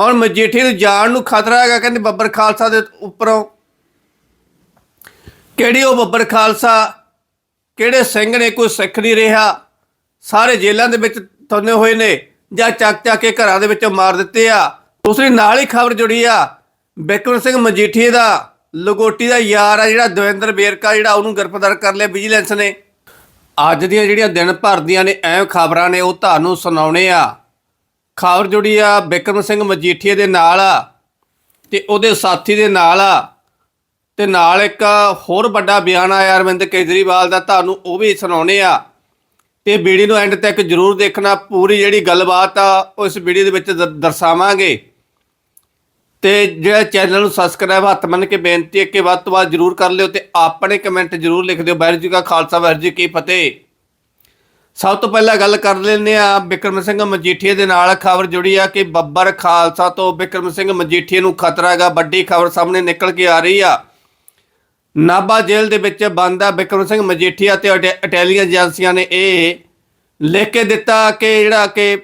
ਹੁਣ ਮਜੀਠੀ ਨੂੰ ਜਾਣ ਨੂੰ ਖਤਰਾ ਹੈਗਾ, ਕਹਿੰਦੇ ਬੱਬਰ ਖਾਲਸਾ ਦੇ ਉੱਪਰੋਂ। ਕਿਹੜੀ ਉਹ ਬੱਬਰ ਖਾਲਸਾ? ਕਿਹੜੇ ਸਿੰਘ ਨੇ ਕੋਈ ਸਿੱਖ ਨਹੀਂ ਰਿਹਾ? ਸਾਰੇ ਜੇਲ੍ਹਾਂ ਦੇ ਵਿੱਚ ਤੁੰਨੇ ਹੋਏ ਨੇ, ਜਾਂ ਚੱਕ ਚੱਕ ਕੇ ਘਰਾਂ ਦੇ ਵਿੱਚੋਂ ਮਾਰ ਦਿੱਤੇ ਆ। ਦੂਸਰੀ ਨਾਲ ਹੀ ਖਬਰ ਜੁੜੀ ਆ, ਬਿਕਰਮ ਸਿੰਘ ਮਜੀਠੀ ਦਾ, ਲਗੋਟੀ ਦਾ ਯਾਰ ਆ ਜਿਹੜਾ ਦਵਿੰਦਰ ਬੇਰਕਾ, ਜਿਹੜਾ ਉਹਨੂੰ ਗ੍ਰਿਫਤਾਰ ਕਰ ਲਿਆ ਵਿਜੀਲੈਂਸ ਨੇ। ਅੱਜ ਦੀਆਂ ਜਿਹੜੀਆਂ ਦਿਨ ਭਰ ਦੀਆਂ ਨੇ ਐਂ ਖਬਰਾਂ ਨੇ, ਉਹ ਤੁਹਾਨੂੰ ਸੁਣਾਉਣੇ ਆ। ਖਬਰ ਜੁੜੀ ਆ, ਬਿਕਰਮ ਸਿੰਘ ਮਜੀਠੀਏ ਦੇ ਨਾਲ ਆ, ਤੇ ਉਹਦੇ ਸਾਥੀ ਦੇ ਨਾਲ ਆ, ਤੇ ਨਾਲ ਇੱਕ ਹੋਰ ਵੱਡਾ ਬਿਆਨ ਆਇਆ ਅਰਵਿੰਦ ਕੇਜਰੀਵਾਲ ਦਾ, ਤੁਹਾਨੂੰ ਉਹ ਵੀ ਸੁਣਾਉਣੇ ਆ। ਤੇ ਵੀਡੀਓ ਨੂੰ ਐਂਡ ਤੱਕ ਜਰੂਰ ਦੇਖਣਾ, ਪੂਰੀ ਜਿਹੜੀ ਗੱਲਬਾਤ ਆ, ਉਹ ਇਸ ਵੀਡੀਓ ਦੇ ਵਿੱਚ ਦ- ਦਰਸਾਵਾਂਗੇ। ਤੇ ਜਿਹੜਾ ਚੈਨਲ ਨੂੰ ਸਬਸਕ੍ਰਾਈਬ ਹੱਥ ਮੰਨ ਕੇ ਬੇਨਤੀ ਹੈ ਕਿ ਵੱਧ ਤੋਂ ਵੱਧ ਜਰੂਰ ਕਰ ਲਿਓ, ਤੇ ਆਪਣੇ ਕਮੈਂਟ ਜਰੂਰ ਲਿਖ ਦਿਓ। ਵਾਹਿਗੁਰੂ ਜੀ ਕਾ ਖਾਲਸਾ, ਵਾਹਿਗੁਰੂ ਜੀ ਕੀ ਫਤਿਹ। ਸਭ ਤੋਂ ਪਹਿਲਾਂ ਗੱਲ ਕਰ ਲੈਂਦੇ ਆ ਬਿਕਰਮ ਸਿੰਘ ਮਜੀਠੀਏ ਦੇ ਨਾਲ ਖਬਰ ਜੁੜੀ ਆ ਕਿ ਬੱਬਰ ਖਾਲਸਾ ਤੋਂ ਬਿਕਰਮ ਸਿੰਘ ਮਜੀਠੀਏ ਨੂੰ ਖਤਰਾ ਹੈਗਾ, ਵੱਡੀ ਖਬਰ ਸਾਹਮਣੇ ਨਿਕਲ ਕੇ ਆ ਰਹੀ ਆ। ਨਾਭਾ ਜੇਲ੍ਹ ਦੇ ਵਿੱਚ ਬੰਦ ਆ ਬਿਕਰਮ ਸਿੰਘ ਮਜੀਠੀਆ ਤੇ ਅਟੈ- ਇਟਾਲੀਅਨ ਏਜੰਸੀਆਂ ਨੇ ਇਹ ਲਿਖ ਕੇ ਦਿੱਤਾ ਕਿ ਜਿਹੜਾ ਕਿ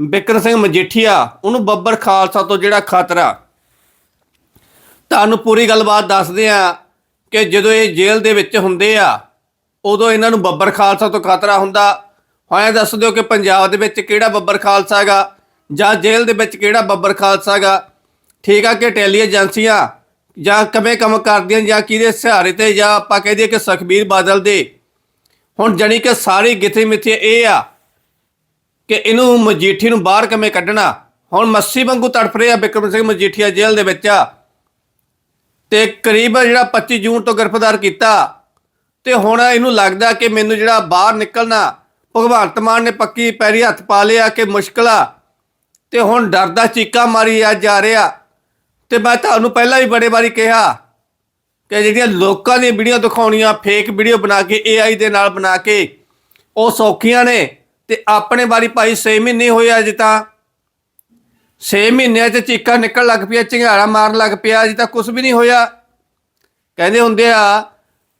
ਬਿਕਰਮ ਸਿੰਘ ਮਜੀਠੀਆ, ਉਹਨੂੰ ਬੱਬਰ ਖਾਲਸਾ ਤੋਂ ਜਿਹੜਾ ਖਤਰਾ। ਤੁਹਾਨੂੰ ਪੂਰੀ ਗੱਲਬਾਤ ਦੱਸਦੇ ਆ ਕਿ ਜਦੋਂ ਇਹ ਜੇਲ੍ਹ ਦੇ ਵਿੱਚ ਹੁੰਦੇ ਆ, ਉਦੋਂ ਇਹਨਾਂ ਨੂੰ ਬੱਬਰ ਖਾਲਸਾ ਤੋਂ ਖਤਰਾ ਹੁੰਦਾ। ਹਾਂ ਦੱਸ ਦਿਓ ਕਿ ਪੰਜਾਬ ਦੇ ਵਿੱਚ ਕਿਹੜਾ ਬੱਬਰ ਖਾਲਸਾ ਹੈਗਾ? ਜਾਂ ਜੇਲ੍ਹ ਦੇ ਵਿੱਚ ਕਿਹੜਾ ਬੱਬਰ ਖਾਲਸਾ ਹੈਗਾ? ਠੀਕ ਆ ਕਿ ਟੈਲੀ ਏਜੰਸੀਆਂ ਜਾਂ ਕਿਵੇਂ ਕੰਮ ਕਰਦੀਆਂ ਜਾਂ ਕਿਹਦੇ ਸਹਾਰੇ ਤੇ ਜਾਂ ਆਪਾਂ ਕਹਿ ਦਈਏ ਕਿ ਸੁਖਬੀਰ ਬਾਦਲ ਦੇ? ਹੁਣ ਜਾਣੀ ਕਿ ਸਾਰੀ ਗਿੱਥੇ ਮਿੱਥੇ ਇਹ ਆ ਕਿ ਇਹਨੂੰ ਮਜੀਠੀ ਨੂੰ ਬਾਹਰ ਕਿਵੇਂ ਕੱਢਣਾ? ਹੁਣ ਮੱਸੀ ਵਾਂਗੂ ਤੜਫ ਰਿਹਾ ਬਿਕਰਮ ਸਿੰਘ ਮਜੀਠੀਆ ਜੇਲ੍ਹ ਦੇ ਵਿੱਚ ਆ। ਤੇ ਕਰੀਬ ਜਿਹੜਾ 25 ਜੂਨ ਤੋਂ ਗ੍ਰਿਫਤਾਰ ਕੀਤਾ। ਤੇ ਹੁਣ ਇਹਨੂੰ ਲੱਗਦਾ ਕਿ ਮੈਨੂੰ ਜਿਹੜਾ ਬਾਹਰ ਨਿਕਲਣਾ ਭਗਵੰਤ ਮਾਨ ਨੇ ਪੱਕੀ ਪੈਰੀ ਹੱਥ ਪਾ ਲਿਆ ਕਿ ਮੁਸ਼ਕਲ ਆ ਤੇ ਹੁਣ ਡਰਦਾ ਚੀਕਾ ਮਾਰੀ ਆ ਜਾ ਰਿਹਾ। ਤੇ ਮੈਂ ਤੁਹਾਨੂੰ ਪਹਿਲਾਂ ਵੀ ਬੜੇ ਵਾਰੀ ਕਿਹਾ ਕਿ ਜਿਹੜੀਆਂ ਲੋਕਾਂ ਦੀਆਂ ਵੀਡੀਓ ਦਿਖਾਉਣੀਆਂ ਫੇਕ ਵੀਡੀਓ ਬਣਾ ਕੇ AI ਦੇ ਨਾਲ ਬਣਾ ਕੇ, ਉਹ ਸੌਖੀਆਂ ਨੇ ਤੇ ਆਪਣੇ ਵਾਰੀ ਭਾਈ 6 ਮਹੀਨੇ ਹੋਏ ਅਜੇ ਤਾਂ। 6 ਮਹੀਨਿਆਂ 'ਚ ਚੀਕਾ ਨਿਕਲ ਲੱਗ ਪਿਆ ਝਿੰਗਾਰਾ ਮਾਰਨ ਲੱਗ ਪਿਆ, ਅਜੇ ਤਾਂ ਕੁਝ ਵੀ ਨਹੀਂ ਹੋਇਆ। ਕਹਿੰਦੇ ਹੁੰਦੇ ਆ,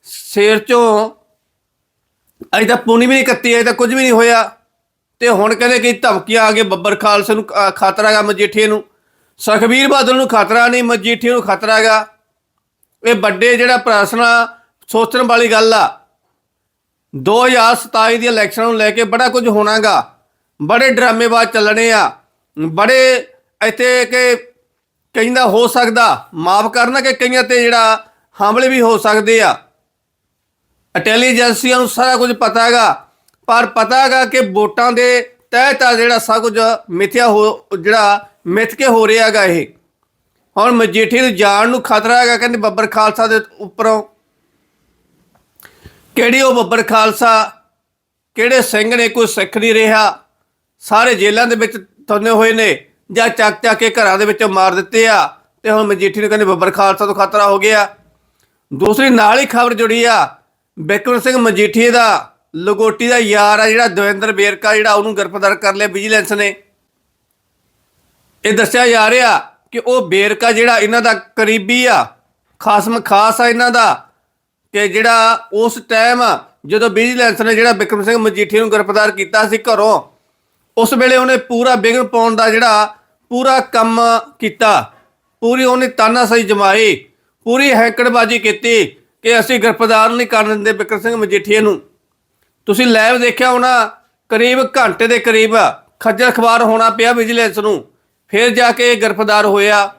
ਸ਼ੇਰ ਚੋਂ ਅਜੇ ਤਾਂ ਪੂਣੀ ਵੀ ਨਹੀਂ ਕੱਤੀ, ਅਜੇ ਤਾਂ ਕੁਝ ਵੀ ਨਹੀਂ ਹੋਇਆ। ਤੇ ਹੁਣ ਕਹਿੰਦੇ ਕਿ ਧਮਕੀਆਂ ਆ ਗਏ ਬੱਬਰ ਖਾਲਸੇ ਨੂੰ ਖਤਰਾ ਹੈਗਾ ਮਜੀਠੀਏ ਨੂੰ। ਸੁਖਬੀਰ ਬਾਦਲ ਨੂੰ ਖਤਰਾ ਨਹੀਂ, ਮਜੀਠੀਏ ਨੂੰ ਖਤਰਾ ਹੈਗਾ। ਇਹ ਵੱਡੇ ਜਿਹੜਾ ਪ੍ਰਸ਼ਨ ਆ, ਸੋਚਣ ਵਾਲੀ ਗੱਲ ਆ। 2027 ਦੀ ਇਲੈਕਸ਼ਨ ਨੂੰ ਲੈ ਕੇ ਬੜਾ ਕੁਝ ਹੋਣਾਗਾ ਬੜੇ ਡਰਾਮੇਬਾਜ਼ ਚੱਲਣੇ ਆ। ਬੜੇ ਇੱਥੇ ਕਿ ਕਹਿੰਦਾ ਹੋ ਸਕਦਾ, ਮਾਫ ਕਰਨਾ ਕਿ ਕਈਆਂ ਤੇ ਜਿਹੜਾ ਹਮਲੇ ਵੀ ਹੋ ਸਕਦੇ ਆ। ਇੰਟੈਲੀਜੈਂਸੀਆਂ ਨੂੰ ਸਾਰਾ ਕੁਝ ਪਤਾ ਹੈਗਾ। ਪਰ ਪਤਾ ਹੈਗਾ ਕਿ ਵੋਟਾਂ ਦੇ ਤਹਿ ਆ ਜਿਹੜਾ ਸਭ ਕੁਝ ਮਿਥਿਆ ਹੋ, ਜਿਹੜਾ ਮਿਥ ਕੇ ਹੋ ਰਿਹਾ ਹੈਗਾ ਇਹ। ਹੁਣ ਮਜੀਠੀ ਨੂੰ ਜਾਣ ਨੂੰ ਖਤਰਾ ਹੈਗਾ, ਕਹਿੰਦੇ ਬੱਬਰ ਖਾਲਸਾ ਦੇ ਉੱਪਰੋਂ। ਕਿਹੜੀ ਉਹ ਬੱਬਰ ਖਾਲਸਾ? ਕਿਹੜੇ ਸਿੰਘ ਨੇ ਕੋਈ ਸਿੱਖ ਨਹੀਂ ਰਿਹਾ? ਸਾਰੇ ਜੇਲ੍ਹਾਂ ਦੇ ਵਿੱਚ ਤੁੰਨੇ ਹੋਏ ਨੇ, ਜਾਂ ਚੱਕ ਚੱਕ ਕੇ ਘਰਾਂ ਦੇ ਵਿੱਚੋਂ ਮਾਰ ਦਿੱਤੇ ਆ। ਤੇ ਹੁਣ ਮਜੀਠੀ ਨੂੰ ਕਹਿੰਦੇ ਬੱਬਰ ਖਾਲਸਾ ਤੋਂ ਖਤਰਾ ਹੋ ਗਿਆ। ਦੂਸਰੀ ਨਾਲ ਹੀ ਖਬਰ ਜੁੜੀ ਆ ਬਿਕਰਮ ਸਿੰਘ ਮਜੀਠੀਏ ਦਾ, ਲਗੋਟੀ ਦਾ ਯਾਰ ਆ ਜਿਹੜਾ ਦਵਿੰਦਰ ਬੇਰਕਾ, ਜਿਹੜਾ ਉਹਨੂੰ ਗ੍ਰਿਫਤਾਰ ਕਰ ਲਿਆ ਵਿਜੀਲੈਂਸ ਨੇ। ਇਹ ਦੱਸਿਆ ਜਾ ਰਿਹਾ ਕਿ ਉਹ ਬੇਰਕਾ ਜਿਹੜਾ ਇਹਨਾਂ ਦਾ ਕਰੀਬੀ ਆ ਖਾਸਮ ਖਾਸ ਆ ਇਹਨਾਂ ਦਾ, ਕਿ ਜਿਹੜਾ ਉਸ ਟਾਈਮ ਜਦੋਂ ਵਿਜੀਲੈਂਸ ਨੇ ਜਿਹੜਾ ਬਿਕਰਮ ਸਿੰਘ ਮਜੀਠੀ ਨੂੰ ਗ੍ਰਿਫਤਾਰ ਕੀਤਾ ਸੀ ਘਰੋਂ, ਉਸ ਵੇਲੇ ਉਹਨੇ ਪੂਰਾ ਬਿਗਨ ਪਾਉਣ ਦਾ ਜਿਹੜਾ ਪੂਰਾ ਕੰਮ ਕੀਤਾ। ਪੂਰੀ ਉਹਨੇ ਤਾਨਾਸ਼ਾਹੀ ਜਮਾਈ, ਪੂਰੀ ਹੈਂਕੜਬਾਜ਼ੀ ਕੀਤੀ। ਕਿ ਅਸੀਂ ਗ੍ਰਿਫਤਾਰ ਨਹੀਂ ਕਰਨ ਦਿੰਦੇ ਬਿਕਰਮ ਸਿੰਘ ਮਜੀਠੀਏ ਨੂੰ। ਤੁਸੀਂ ਲਾਈਵ ਦੇਖਿਆ ਹੋਣਾ, ਕਰੀਬ ਘੰਟੇ ਦੇ ਕਰੀਬ ਖੱਜਲ ਖਵਾਰ ਹੋਣਾ ਪਿਆ ਵਿਜੀਲੈਂਸ ਨੂੰ। ਫਿਰ ਜਾ ਕੇ ਇਹ ਗ੍ਰਿਫਤਾਰ ਹੋਇਆ।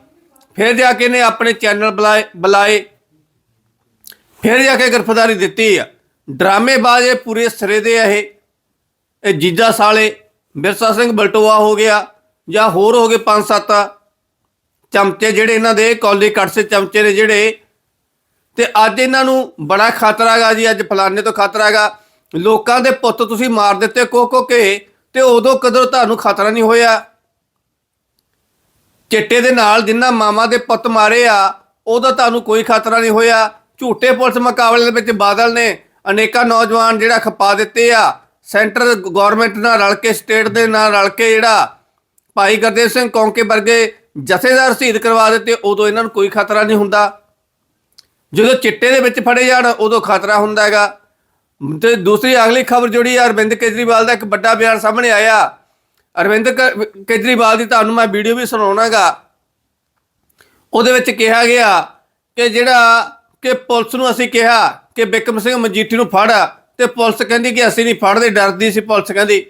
ਫਿਰ ਜਾ ਕੇ ਇਹਨੇ ਆਪਣੇ ਚੈਨਲ ਬੁਲਾਏ ਬੁਲਾਏ। ਫਿਰ ਜਾ ਕੇ ਗ੍ਰਿਫਤਾਰੀ ਦਿੱਤੀ ਆ। ਡਰਾਮੇਬਾਜ਼ ਇਹ ਪੂਰੇ ਸਿਰੇ ਦੇ ਆ ਇਹ। ਇਹ ਜੀਜਾ ਸਾਲੇ, ਬਿਰਸਾ ਸਿੰਘ ਬਲਟੋਆ ਹੋ ਗਿਆ ਜਾਂ ਹੋਰ ਹੋ ਗਏ ਪੰਜ ਸੱਤ ਚਮਚੇ ਜਿਹੜੇ ਇਹਨਾਂ ਦੇ, ਕੌਲੀ ਕਟਸੇ ਚਮਚੇ ਨੇ ਜਿਹੜੇ ਤੇ ਅੱਜ ਇਹਨਾਂ ਨੂੰ ਬੜਾ ਖਤਰਾ ਹੈਗਾ ਜੀ, ਅੱਜ ਫਲਾਣੇ ਤੋਂ ਖਤਰਾ ਹੈਗਾ। ਲੋਕਾਂ ਦੇ ਪੁੱਤ ਤੁਸੀਂ ਮਾਰ ਦਿੱਤੇ ਕੋ ਕੋ ਕੇ, ਤੇ ਉਦੋਂ ਕਦੋਂ ਤੁਹਾਨੂੰ ਖਤਰਾ ਨਹੀਂ ਹੋਇਆ? ਚਿੱਟੇ ਦੇ ਨਾਲ ਜਿੰਨਾ ਮਾਮਾ ਦੇ ਪੁੱਤ ਮਾਰੇ ਆ ਉਦੋਂ ਤੁਹਾਨੂੰ ਕੋਈ ਖਤਰਾ ਨਹੀਂ ਹੋਇਆ। ਝੂਠੇ ਪੁਲਿਸ ਮੁਕਾਬਲੇ ਦੇ ਵਿੱਚ ਬਾਦਲ ਨੇ ਅਨੇਕਾਂ ਨੌਜਵਾਨ ਜਿਹੜਾ ਖਪਾ ਦਿੱਤੇ ਆ। ਸੈਂਟਰ ਗਵਰਨਮੈਂਟ ਨਾਲ ਰਲ ਕੇ, ਸਟੇਟ ਦੇ ਨਾਲ ਰਲ ਕੇ ਜਿਹੜਾ ਭਾਈ ਗੁਰਦੇਵ ਸਿੰਘ ਕੌਂਕੇ ਵਰਗੇ ਜਥੇਦਾਰ ਸ਼ਹੀਦ ਕਰਵਾ ਦਿੱਤੇ, ਉਦੋਂ ਇਹਨਾਂ ਨੂੰ ਕੋਈ ਖਤਰਾ ਨਹੀਂ ਹੁੰਦਾ। ਜਦੋਂ ਚਿੱਟੇ ਦੇ ਵਿੱਚ ਫੜੇ ਜਾਣ, ਉਦੋਂ ਖਤਰਾ ਹੁੰਦਾ ਹੈਗਾ। ਤੇ ਦੂਸਰੀ ਅਗਲੀ ਖਬਰ ਜੁੜੀ ਆ, ਅਰਵਿੰਦ ਕੇਜਰੀਵਾਲ ਦਾ ਇੱਕ ਵੱਡਾ ਬਿਆਨ ਸਾਹਮਣੇ ਆਇਆ। ਅਰਵਿੰਦ ਕੇਜਰੀਵਾਲ ਦੀ ਤੁਹਾਨੂੰ ਮੈਂ ਵੀਡੀਓ ਵੀ ਸੁਣਾਉਣਾਗਾ। ਉਹਦੇ ਵਿੱਚ ਕਿਹਾ ਗਿਆ ਕਿ ਜਿਹੜਾ, ਕਿ ਪੁਲਿਸ ਨੂੰ ਅਸੀਂ ਕਿਹਾ ਕਿ ਬਿਕਮ ਸਿੰਘ ਮਜੀਠੀ ਨੂੰ ਫੜ ਤੇ ਪੁਲਿਸ ਕਹਿੰਦੀ ਕਿ ਅਸੀਂ ਨਹੀਂ ਫੜਦੇ, ਡਰਦੀ ਸੀ ਪੁਲਿਸ ਕਹਿੰਦੀ।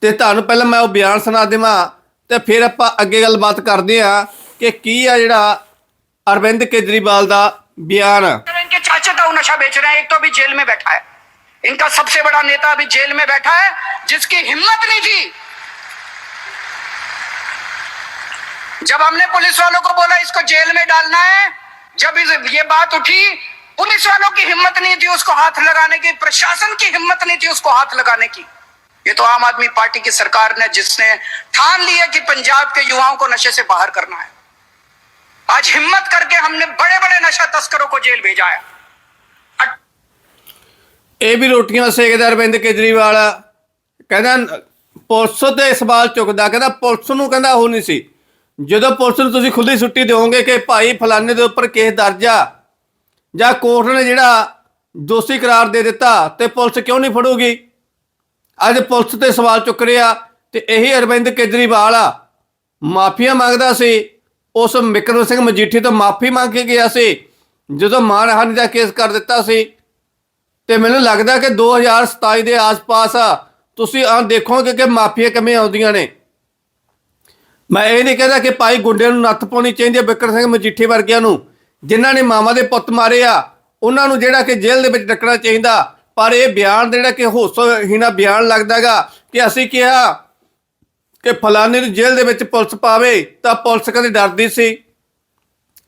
ਤੇ ਤੁਹਾਨੂੰ ਪਹਿਲਾਂ ਮੈਂ ਉਹ ਬਿਆਨ ਸੁਣਾ ਦੇਵਾਂ ਤੇ ਫਿਰ ਆਪਾਂ ਅੱਗੇ ਗੱਲਬਾਤ ਕਰਦੇ ਆ ਕਿ ਕੀ ਆ ਜਿਹੜਾ अरविंद केजरीवाल का बयान। इनके चाचा का नशा बेच रहे हैं, एक तो अभी जेल में बैठा है। इनका सबसे बड़ा नेता अभी जेल में बैठा है, जिसकी हिम्मत नहीं थी। जब हमने पुलिस वालों को बोला, इसको जेल में डालना है, जब इस ये बात उठी, पुलिस वालों की हिम्मत नहीं थी उसको हाथ लगाने की, प्रशासन की हिम्मत नहीं थी उसको हाथ लगाने की। ये तो आम आदमी पार्टी की सरकार ने, जिसने ठान लिया कि पंजाब के युवाओं को नशे से बाहर करना है। आज हिम्मत करके हमने बड़े बड़े नशा तस्करों को जेल भेजा है अट- ਇਹ ਵੀ ਰੋਟੀਆਂ ਸੇਕਦਾ ਅਰਵਿੰਦ ਕੇਜਰੀਵਾਲ ਕਹਿੰਦਾ ਪੁਲਿਸ ਤੇ ਸਵਾਲ ਚੁੱਕਦਾ ਕਹਿੰਦਾ ਪੁਲਿਸ ਨੂੰ ਕਹਿੰਦਾ ਉਹ ਨਹੀਂ ਸੀ ਜਦੋਂ ਪੁਲਿਸ ਨੂੰ ਤੁਸੀਂ ਖੁੱਲੀ ਛੁੱਟੀ ਦਿਓਗੇ ਕਿ ਭਾਈ ਫਲਾਣੇ ਦੇ ਉੱਪਰ ਕੇਸ ਦਰਜ ਆ ਜਾਂ ਕੋਰਟ ਨੇ ਜਿਹੜਾ ਦੋਸ਼ੀ ਕਰਾਰ ਦੇ ਦਿੱਤਾ ਤੇ ਪੁਲਿਸ ਕਿਉਂ ਨਹੀਂ ਫੜੂਗੀ ਅੱਜ ਪੁਲਿਸ ਤੇ ਸਵਾਲ ਚੁੱਕ ਰਿਹਾ ਤੇ ਇਹੀ ਅਰਵਿੰਦ ਕੇਜਰੀਵਾਲ ਆ ਮਾਫੀਆ ਮੰਗਦਾ ਸੀ ਉਸ ਵਿਕਰਮ ਸਿੰਘ ਮਜੀਠੀ ਤੋਂ ਮਾਫੀ ਮੰਗ ਕੇ ਗਿਆ ਸੀ। ਜਦੋਂ ਮਾਨਹਾਨੀ ਦਾ ਕੇਸ ਕਰ ਦਿੱਤਾ ਸੀ ਤੇ ਮੈਨੂੰ ਲੱਗਦਾ ਕਿ 2027 ਦੇ ਆਸ-ਪਾਸ ਆ, ਤੁਸੀਂ ਆ ਦੇਖੋਗੇ ਕਿ ਮਾਫੀਆ ਕਿਵੇਂ ਆਉਂਦੀਆਂ ਨੇ। ਮੈਂ ਇਹ ਨਹੀਂ ਕਹਿੰਦਾ ਕਿ ਭਾਈ ਗੁੰਡਿਆਂ ਨੂੰ ਨੱਥ ਪਾਉਣੀ ਚਾਹੀਦੀ ਹੈ ਬਿਕਰ ਸਿੰਘ ਮਜੀਠੀ ਵਰਗਿਆਂ ਨੂੰ, ਜਿਨ੍ਹਾਂ ਨੇ ਮਾਮਾ ਦੇ ਪੁੱਤ ਮਾਰੇ ਆ। ਉਹਨਾਂ ਨੂੰ ਜਿਹੜਾ ਕਿ ਜੇਲ੍ਹ ਦੇ ਵਿੱਚ ਡੱਕਣਾ ਚਾਹੀਦਾ, ਪਰ ਇਹ ਬਿਆਨ ਜਿਹੜਾ ਕਿ ਹੋਸੋਹੀਣਾ ਬਿਆਨ ਲੱਗਦਾਗਾ ਕਿ ਅਸੀਂ ਕਿਹਾ ਕਿ ਫਲਾਣੇ ਨੂੰ ਜੇਲ੍ਹ ਦੇ ਵਿੱਚ ਪੁਲਿਸ ਪਾਵੇ ਤਾਂ ਪੁਲਿਸ ਕਦੇ ਡਰਦੀ ਸੀ।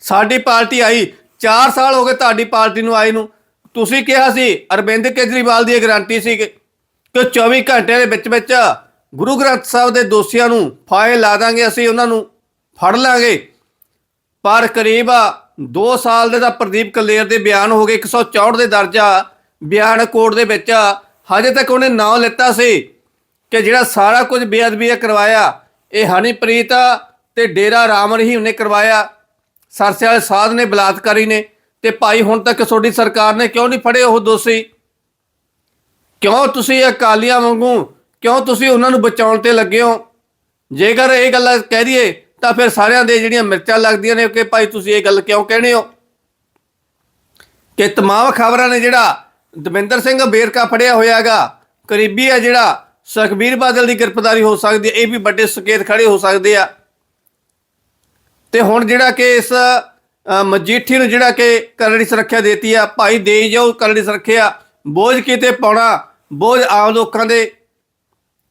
ਸਾਡੀ ਪਾਰਟੀ ਆਈ 4 ਸਾਲ ਹੋ ਗਏ ਤੁਹਾਡੀ ਪਾਰਟੀ ਨੂੰ ਆਈ ਨੂੰ। ਤੁਸੀਂ ਕਿਹਾ ਸੀ, ਅਰਵਿੰਦ ਕੇਜਰੀਵਾਲ ਦੀ ਇਹ ਗਾਰੰਟੀ ਸੀ ਕਿ ਕਿ 24 ਘੰਟਿਆਂ ਦੇ ਵਿੱਚ ਵਿੱਚ ਗੁਰੂ ਗ੍ਰੰਥ ਸਾਹਿਬ ਦੇ ਦੋਸ਼ੀਆਂ ਨੂੰ ਫਾਇਲ ਲਾ ਦਾਂਗੇ, ਅਸੀਂ ਉਹਨਾਂ ਨੂੰ ਫੜ ਲਾਂਗੇ। ਪਰ ਕਰੀਬ 2 ਸਾਲ ਦੇ ਦਾ ਪ੍ਰਦੀਪ ਕਲੇਰ ਦੇ ਬਿਆਨ ਹੋ ਗਏ 164 ਦੇ ਦਰਜਾ ਬਿਆਨ ਕੋਰਟ ਦੇ ਵਿੱਚ ਹਜੇ ਤੱਕ ਉਹਨੇ ਨਾਂ ਲਿੱਤਾ ਸੀ। ਕਿ ਜਿਹੜਾ ਸਾਰਾ ਕੁਝ ਬੇਅਦਬੀ ਕਰਵਾਇਆ, ਇਹ ਹਨੀਪ੍ਰੀਤ ਤੇ ਡੇਰਾ ਰਾਮ ਰਹੀਮ ਨੇ ਕਰਵਾਇਆ। ਸਰਸੇ ਵਾਲੇ ਸਾਧ ਨੇ, ਬਲਾਤਕਾਰੀ ਨੇ ਤੇ ਭਾਈ ਹੁਣ ਤੱਕ ਤੁਹਾਡੀ ਸਰਕਾਰ ਨੇ ਕਿਉਂ ਨਹੀਂ ਫੜੇ ਉਹ ਦੋਸ਼ੀ? ਕਿਉਂ ਤੁਸੀਂ ਅਕਾਲੀਆਂ ਵਾਂਗੂ, ਕਿਉਂ ਤੁਸੀਂ ਉਹਨਾਂ ਨੂੰ ਬਚਾਉਣ ਤੇ ਲੱਗੇ ਹੋ? ਜੇਕਰ ਇਹ ਗੱਲਾਂ ਕਹਿ ਦਈਏ, ਤਾਂ ਫਿਰ ਸਾਰਿਆਂ ਦੇ ਜਿਹੜੀਆਂ ਮਿਰਚਾਂ ਲੱਗਦੀਆਂ ਨੇ ਕਿ ਭਾਈ ਤੁਸੀਂ ਇਹ ਗੱਲ ਕਿਉਂ ਕਹਿਣੇ ਹੋ? ਕਿ ਤਮਾਮ ਖਬਰਾਂ ਨੇ ਜਿਹੜਾ ਦਵਿੰਦਰ ਸਿੰਘ ਬੇਰਕਾ ਫੜਿਆ ਹੋਇਆਗਾ, ਕਰੀਬੀ ਆ ਜਿਹੜਾ ਸੁਖਬੀਰ ਬਾਦਲ ਦੀ ਗ੍ਰਿਫਤਾਰੀ ਹੋ ਸਕਦੀ ਹੈ, ਇਹ ਵੀ ਵੱਡੇ ਸੰਕੇਤ ਖੜੇ ਹੋ ਸਕਦੇ ਆ। ਤੇ ਹੁਣ ਜਿਹੜਾ ਕਿ ਇਸ ਮਜੀਠੀ ਨੂੰ ਜਿਹੜਾ ਕਿ ਕਰੜੀ ਸੁਰੱਖਿਆ ਦੇਤੀ ਆ, ਭਾਈ ਦੇ ਜਾਓ ਕਰੜੀ ਸੁਰੱਖਿਆ, ਬੋਝ ਕਿਤੇ ਪਾਉਣਾ, ਬੋਝ ਆਮ ਲੋਕਾਂ ਦੇ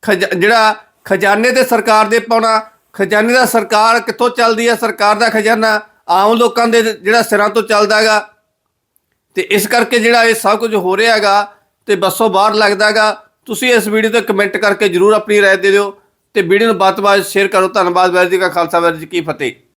ਖਜ਼ਾ- ਜਿਹੜਾ ਖਜ਼ਾਨੇ ਤੇ ਸਰਕਾਰ ਦੇ ਪਾਉਣਾ, ਖਜ਼ਾਨੇ ਦਾ ਸਰਕਾਰ ਕਿੱਥੋਂ ਚੱਲਦੀ ਆ, ਸਰਕਾਰ ਦਾ ਖਜ਼ਾਨਾ ਆਮ ਲੋਕਾਂ ਦੇ ਜਿਹੜਾ ਸਿਰਾਂ ਤੋਂ ਚੱਲਦਾ ਹੈਗਾ। ਤੇ ਇਸ ਕਰਕੇ ਜਿਹੜਾ ਇਹ ਸਭ ਕੁਝ ਹੋ ਰਿਹਾ ਹੈਗਾ, ਤੇ ਬੱਸੋਂ ਬਾਹਰ ਲੱਗਦਾਗਾ ਤੁਸੀਂ ਇਸ ਵੀਡੀਓ ਤੇ ਕਮੈਂਟ ਕਰਕੇ ਜਰੂਰ ਆਪਣੀ ਰਾਏ ਦੇ ਦਿਓ ਤੇ ਵੀਡੀਓ ਨੂੰ ਬਾਤ-ਬਾਤ ਸ਼ੇਅਰ ਕਰੋ। ਧੰਨਵਾਦ ਵੈਰ ਜੀ ਕਾ ਖਾਲਸਾ ਵੈਰ ਜੀ ਕੀ ਫਤਿਹ।